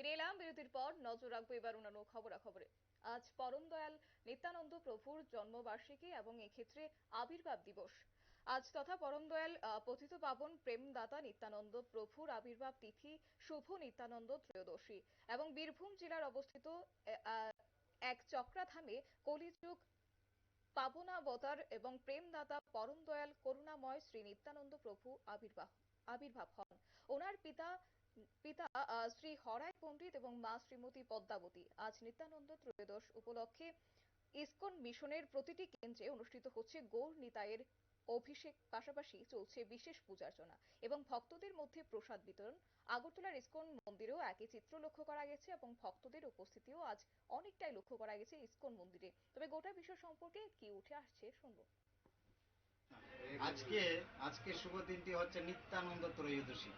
ফিরে বিরতির পর নজর রাখব এবার অন্যান্য খবরাখবরে। আজ পরম দয়াল নিত্যানন্দ প্রভুর জন্মবার্ষিকী এবং এক্ষেত্রে আবির্ভাব দিবস। আজ তথা পরম দয়াল পতিত পাবন প্রেমদাতা নিত্যানন্দ প্রভুর আবির্ভাব তিথি শুভ নিত্যানন্দ ত্রয়োদশী এবং বীরভূম জেলার অবস্থিত এক চক্রাধামে কলিযুগ পাবনাবতার এবং প্রেমদাতা পরম দয়াল করুণাময় শ্রী নিত্যানন্দ প্রভু আবির্ভাব হন। ওনার পিতা পিতা শ্রী হরাই পণ্ডিত এবং মা শ্রীমতী পদ্মাবতী। আজ নিত্যানন্দ ত্রয়োদশ উপলক্ষে ইসকন মিশনের প্রতিটি কেন্দ্রে অনুষ্ঠিত হচ্ছে গৌর নিতাইয়ের অভিষেক পাশাপাশি চলছে বিশেষ পূজার্চনা এবং ভক্তদের মধ্যে প্রসাদ বিতরণ। আগরতলার ইসকন মন্দিরেও একই চিত্র লক্ষ্য করা গেছে এবং ভক্তদের উপস্থিতিও আজ অনেকটাই লক্ষ্য করা গেছে ইসকন মন্দিরে। তবে গোটা বিষয় সম্পর্কে কি উঠে আসছে শুনব। আজকে আজকে শুভ দিনটি হচ্ছে নিত্যানন্দ ত্রয়োদশী।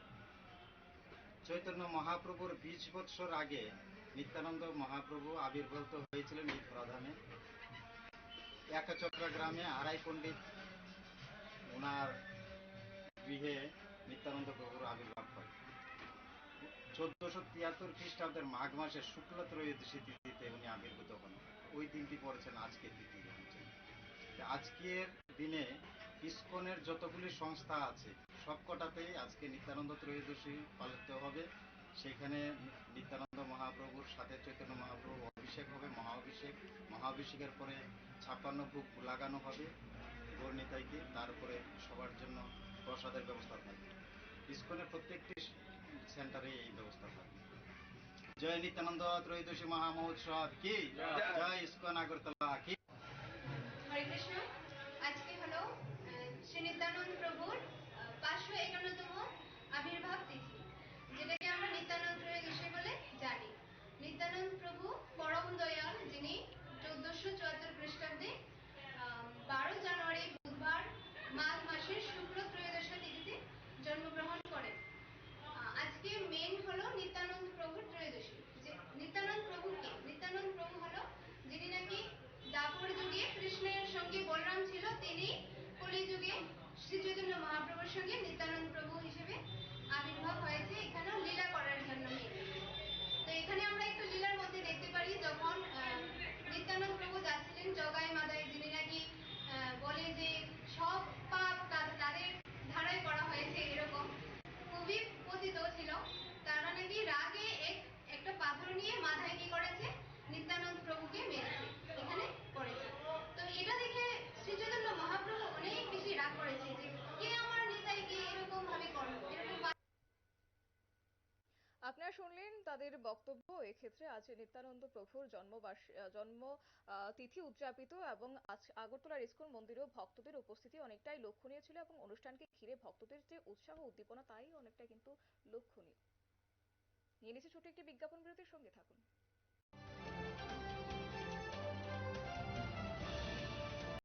চৈতন্য মহাপ্রভুর বিশ বৎসর আগে নিত্যানন্দ মহাপ্রভু আবির্ভূত হয়েছিলেন এই ধরাধামে একচক্রা গ্রামে আড়াই পণ্ডিত গৃহে নিত্যানন্দ প্রভুর আবির্ভাব হয়। চোদ্দশো তিয়াত্তর খ্রিস্টাব্দের মাঘ মাসের শুক্ল ত্রয়োদশী তিথিতে উনি আবির্ভূত হন। ওই দিনটি পড়েছেন আজকের তিথি আজকের দিনে ইসকনের যতগুলি সংস্থা আছে, সবকটাতেই আজকে নিত্যানন্দ ত্রয়োদশী পালিত হবে। সেখানে নিত্যানন্দ মহাপ্রভুর সাথে চৈতন্য মহাপ্রভু অভিষেক হবে মহা অভিষেক মহা পরে ছাপ্পান্ন ভোগ লাগানো হবে। গৌরনিতাইকে তারপরে সবার জন্য প্রসাদের ব্যবস্থা থাকে ইস্কনের প্রত্যেকটি সেন্টারে এই ব্যবস্থা থাকে জয় নিত্যানন্দ, ত্রয়োদশী মহা মহোৎসব কি? জয় ইস্কন আগরতলা কি? আজকে হলো শ্রী নিত্যানন্দ প্রভুর পাঁচশো একান্নতম আবির্ভাব তিথি যেটাকে আমরা নিত্যানন্দ ত্রয়োদশী বলে জানি নিত্যানন্দ প্রভু পরম দয়াল যিনি চোদ্দশো চুয়াত্তর খ্রিস্টাব্দে বারো জানুয়ারি বুধবার মাঘ মাসের শুক্ল ত্রয়োদশী তিথিতে জন্মগ্রহণ করেন আহ, আজকে মেন হলো নিত্যানন্দ প্রভুর ত্রয়োদশী যে নিত্যানন্দ প্রভু কে নিত্যানন্দ প্রভু হলো যিনি নাকি দাপর যুগে কৃষ্ণের সঙ্গে বলরাম ছিল তিনি কলি যুগে শ্রী মহাপ্রভুর সঙ্গে নিত্যানন্দ প্রভু হিসেবে আবির্ভাব হয়েছে এখানেও লীলা করার জন্য। তো এখানে আমরা একটু লীলার মধ্যে দেখতে পারি যখন নিত্যানন্দ প্রভু যাচ্ছিলেন জগাই মাদায় যিনি নাকি বলে যে সব পাপ তাদের ধারাই করা হয়েছে এরকম। খুবই পতিত ছিল। তারা নাকি রাগে এক, একটা পাথর নিয়ে মাথায় কি করেছে? নিত্যানন্দ প্রভুকে মেরেছে। এখানে আপনারা শুনলেন তাদের বক্তব্য। এক্ষেত্রে আজ নিত্যানন্দ প্রভুর জন্মবার্ষ জন্ম তিথি উদযাপিত এবং আজ আগরতলার ইস্কন মন্দিরেও ভক্তদের উপস্থিতি অনেকটাই লক্ষণীয় ছিল এবং অনুষ্ঠানকে ঘিরে ভক্তদের যে উৎসাহ, উদ্দীপনা, তাই অনেকটা কিন্তু লক্ষণীয়। নিয়ে নিচ্ছে ছোট একটি বিজ্ঞাপন বিরতির সঙ্গে থাকুন।